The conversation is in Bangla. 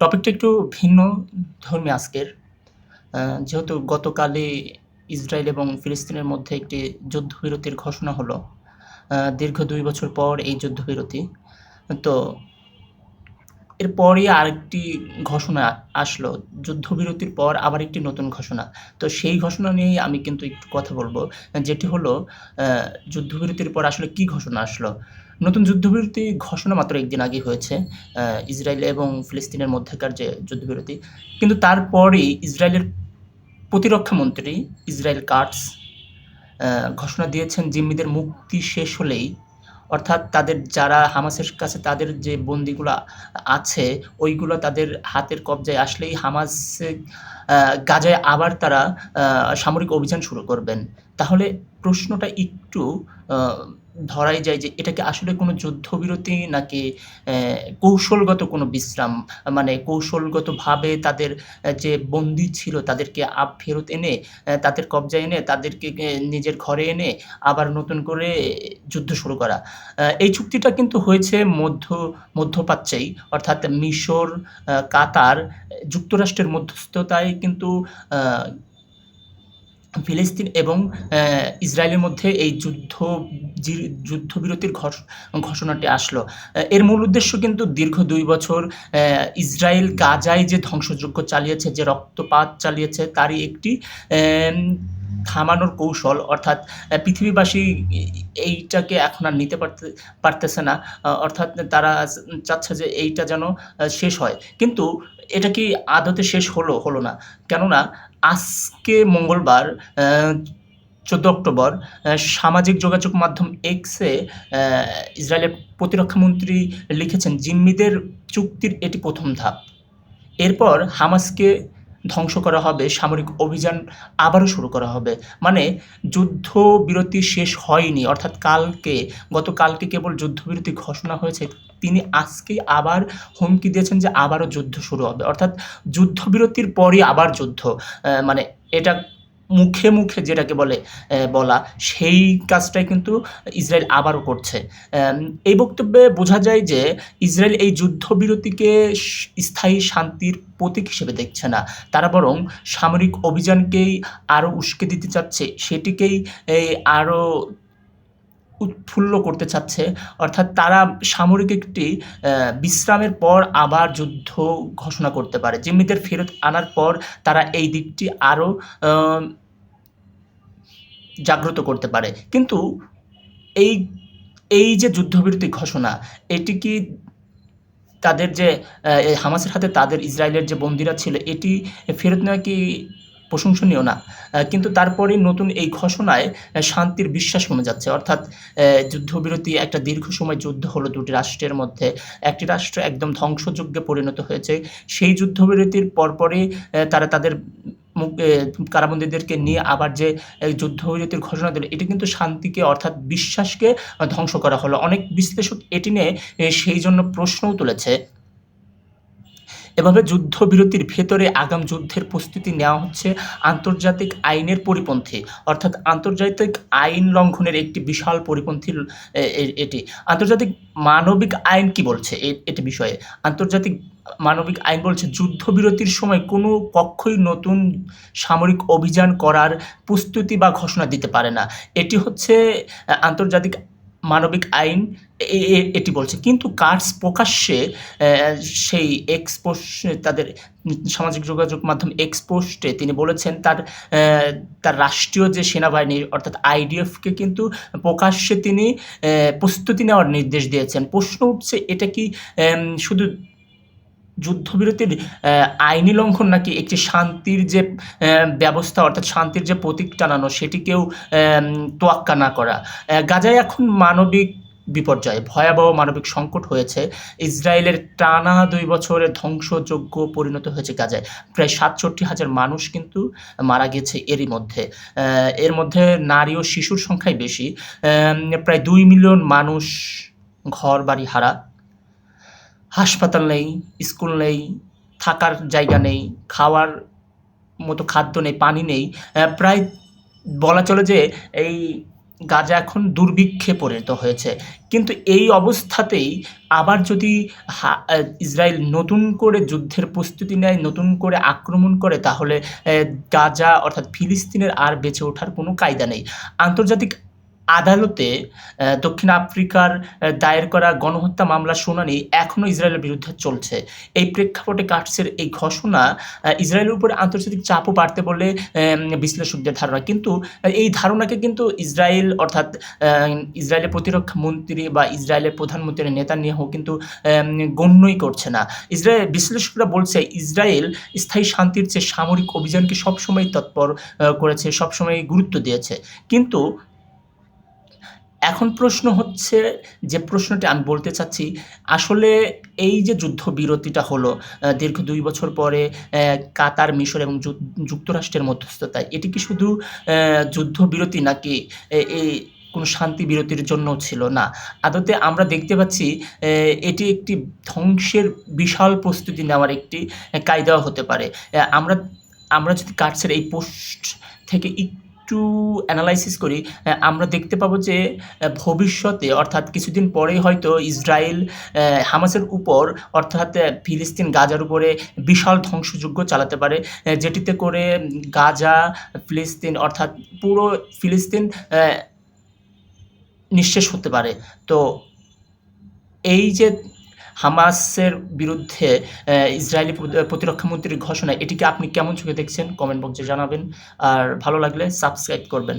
টপিকটা একটু ভিন্ন ধর্মী আজকের। যেহেতু গতকালই ইসরায়েল এবং ফিলিস্তিনের মধ্যে একটি যুদ্ধবিরতির ঘোষণা হলো। দীর্ঘ দুই বছর পর এই যুদ্ধবিরতি। তো এরপরই আরেকটি ঘোষণা আসলো। যুদ্ধবিরতির পর আবার একটি নতুন ঘোষণা। তো সেই ঘোষণা নিয়েই আমি কিন্তু একটু কথা বলব যেটি হলো যুদ্ধবিরতির পর আসলে কি ঘোষণা আসলো? নতুন যুদ্ধবিরতি ঘোষণা মাত্র একদিন আগে হয়েছে। ইসরায়েল এবং ফিলিস্তিনের মধ্যেকার যে যুদ্ধবিরতি। কিন্তু তারপরেই ইসরায়েলের প্রতিরক্ষা মন্ত্রী ইসরায়েল কার্টস ঘোষণা দিয়েছেন জিম্মিদের মুক্তি শেষ হলেই, অর্থাৎ তাদের যারা হামাসের কাছে তাদের যে বন্দীগুলা আছে, ওইগুলো তাদের হাতের কবজায় আসলেই হামাসে গাজায় আবার তারা সামরিক অভিযান শুরু করবেন। তাহলে প্রশ্নটা একটু ধরাই যায় যে এটাকে আসলে কোনো যুদ্ধবিরতি নাকি কৌশলগত কোনো বিশ্রাম? মানে কৌশলগতভাবে তাদের যে বন্দী ছিল তাদেরকে আপ ফেরত এনে তাদের কবজায় এনে তাদেরকে নিজের ঘরে এনে আবার নতুন করে যুদ্ধ শুরু করা। এই চুক্তিটা কিন্তু হয়েছে মধ্য মধ্যপ্রাচ্যেই অর্থাৎ মিশর, কাতার, যুক্তরাষ্ট্রের মধ্যস্থতায় কিন্তু ফিলিস্তিন এবং ইসরায়েলের মধ্যে এই যুদ্ধ যুদ্ধবিরতির ঘোষ ঘোষণাটি আসলো। এর মূল উদ্দেশ্য কিন্তু দীর্ঘ দুই বছর ইসরায়েল গাজায় যে ধ্বংসযজ্ঞ চালিয়েছে, যে রক্তপাত চালিয়েছে তারই একটি থামানোর কৌশল অর্থাৎ পৃথিবীবাসী এইটাকে এখন আর নিতে পারতে পারতেছে না। অর্থাৎ তারা চাচ্ছে যে এইটা যেন শেষ হয়। কিন্তু এটা কি আদতে শেষ হলো? হলো না। কেননা আজকে মঙ্গলবার ১৪ অক্টোবর সামাজিক যোগাযোগ মাধ্যম এক্সে ইসরায়েলের প্রতিরক্ষামন্ত্রী লিখেছেন, "জিম্মিদের চুক্তির এটি প্রথম ধাপ। এরপর হামাসকে ধ্বংস করা হবে, সামরিক অভিযান আবারও শুরু করা হবে।" মানে যুদ্ধবিরতি শেষ হয়নি। অর্থাৎ কালকে গতকালকে কেবল যুদ্ধবিরতি ঘোষণা হয়েছে। তিনি আজকেই আবার হুমকি দিয়েছেন যে আবারও যুদ্ধ শুরু হবে। অর্থাৎ যুদ্ধবিরতির পরই আবার যুদ্ধ। মানে এটা মুখে, মুখে যেটাকে বলে বলা সেই কাজটাই কিন্তু ইসরায়েল আবারও করছে। এই বক্তব্যে বোঝা যায় যে ইসরায়েল এই যুদ্ধবিরতিকে স্থায়ী শান্তির প্রতীক হিসেবে দেখছে না। তারা বরং সামরিক অভিযানকেই আরও উস্কে দিতে চাচ্ছে। সেটিকেই আরও উৎফুল্ল করতে চাচ্ছে। অর্থাৎ তারা সামরিক একটি বিশ্রামের পর আবার যুদ্ধ ঘোষণা করতে পারে। জিম্মিদের ফেরত আনার পর তারা এই দিকটি আরও জাগ্রত করতে পারে। কিন্তু এই, এই যে যুদ্ধবিরতি ঘোষণা এটি কি তাদের যে হামাসের হাতে তাদের ইসরায়েলের যে বন্দিরা ছিল এটি ফেরত নেওয়া কি প্রশংসনীয় না? কিন্তু তারপরেই নতুন এই ঘোষণায় শান্তির বিশ্বাস কমে যাচ্ছে। অর্থাৎ যুদ্ধবিরতি একটা দীর্ঘ সময় যুদ্ধ হলো দুটি রাষ্ট্রের মধ্যে। একটি রাষ্ট্র একদম ধ্বংসযজ্ঞে পরিণত হয়েছে। সেই যুদ্ধবিরতির পরপরই তারা তাদের কারাবন্দীদেরকে নিয়ে আবার যে যুদ্ধবিরতির ঘোষণা দিল, এটি কিন্তু শান্তিকে, অর্থাৎ বিশ্বাসকে ধ্বংস করা হলো। অনেক বিশ্লেষক এটি নিয়ে সেই জন্য প্রশ্নও তুলেছে। এভাবে যুদ্ধবিরতির ভেতরে আগাম যুদ্ধের প্রস্তুতি নেওয়া হচ্ছে আন্তর্জাতিক আইনের পরিপন্থী। অর্থাৎ আন্তর্জাতিক আইন লঙ্ঘনের একটি বিশাল পরিপন্থী এটি। আন্তর্জাতিক মানবিক আইন কি বলছে এটি বিষয়ে? আন্তর্জাতিক মানবিক আইন বলছে, যুদ্ধবিরতির সময় কোনো পক্ষই নতুন সামরিক অভিযান করার প্রস্তুতি বা ঘোষণা দিতে পারে না। এটি হচ্ছে আন্তর্জাতিক মানবিক আইন এটি বলছে। কিন্তু কার্স প্রকাশ্যে সেই এক্সপোস, তাদের সামাজিক যোগাযোগ মাধ্যম এক্সপোস্টে তিনি বলেছেন তার তার রাষ্ট্রীয় যে সেনাবাহিনী, অর্থাৎ আইডিএফকে কিন্তু প্রকাশ্যে তিনি প্রস্তুতি নেওয়ার নির্দেশ দিয়েছেন। প্রশ্ন উঠছে, এটা কি শুধু যুদ্ধবিরতির আইনি লঙ্ঘন নাকি একটি শান্তির যে ব্যবস্থা অর্থাৎ শান্তির যে প্রতীক টানানো সেটিকেও তোয়াক্কা না করা। গাজায় এখন মানবিক বিপর্যয়, ভয়াবহ মানবিক সংকট হয়েছে। ইসরায়েলের টানা দুই বছরের ধ্বংসযোগ্য পরিণত হয়েছে গাজায়। প্রায় ৬৭,০০০ মানুষ কিন্তু মারা গেছে এরই মধ্যে। এর মধ্যে নারী ও শিশুর সংখ্যাই বেশি। প্রায় দুই মিলিয়ন মানুষ ঘর বাড়ি হারা। হাসপাতাল নেই, স্কুল নেই, থাকার জায়গা নেই, খাওয়ার মতো খাদ্য নেই, পানি নেই। প্রায় বলা চলে যে এই গাজা এখন দুর্ভিক্ষে পরিণত হয়েছে কিন্তু এই অবস্থাতেই আবার যদি ইসরায়েল নতুন করে যুদ্ধের প্রস্তুতি নেয় নতুন করে আক্রমণ করে তাহলে গাজা অর্থাৎ ফিলিস্তিনের আর বেঁচে ওঠার কোনো কায়দা নেই আন্তর্জাতিক আদালতে দক্ষিণ আফ্রিকার দায়ের করা গণহত্যা মামলার শুনানি এখনও ইসরায়েলের বিরুদ্ধে চলছে। এই প্রেক্ষাপটে কাটসের এই ঘোষণা ইসরায়েলের উপরে আন্তর্জাতিক চাপও বাড়তে বলে বিশ্লেষকদের ধারণা। কিন্তু এই ধারণাকে কিন্তু ইসরায়েল, অর্থাৎ ইসরায়েলের প্রতিরক্ষা মন্ত্রী বা ইসরায়েলের প্রধানমন্ত্রীর প্রধানমন্ত্রী নেতানিয়াহু কিন্তু গণ্যই করছে না। ইসরায়েল বিশ্লেষকরা বলছে, ইসরায়েল স্থায়ী শান্তির চেয়ে সামরিক অভিযানকে সবসময় তৎপর করেছে সবসময় গুরুত্ব দিয়েছে। কিন্তু এখন প্রশ্ন হচ্ছে যে প্রশ্নটি আমি বলতে চাচ্ছি, আসলে এই যে যুদ্ধবিরতিটা হলো দীর্ঘ দুই বছর পরে কাতার, মিশর এবং যুক্তরাষ্ট্রের মধ্যস্থতায়, এটি কি শুধু যুদ্ধবিরতি নাকি এই কোনো শান্তি বিরতির জন্য ছিল না? আদতে আমরা দেখতে পাচ্ছি এটি একটি ধ্বংসের বিশাল প্রস্তুতি নেওয়ার একটি কায়দাও হতে পারে। আমরা আমরা যদি কাটসের এই পোস্ট থেকে একটু অ্যানালাইসিস করি আমরা দেখতে পাবো যে ভবিষ্যতে অর্থাৎ কিছুদিন পরেই হয়তো ইসরায়েল হামাসের উপর অর্থাৎ ফিলিস্তিন গাজার উপরে বিশাল ধ্বংসযজ্ঞ চালাতে পারে যেটিতে করে গাজা, ফিলিস্তিন অর্থাৎ পুরো ফিলিস্তিন নিঃশেষ হতে পারে। তো এই যে হামাসের বিরুদ্ধে ইসরায়েলি প্রতিরক্ষা মন্ত্রীর ঘোষণা এটিকে আপনি কেমন চোখে দেখছেন? কমেন্ট বক্সে জানাবেন। আর ভালো লাগলে সাবস্ক্রাইব করবেন।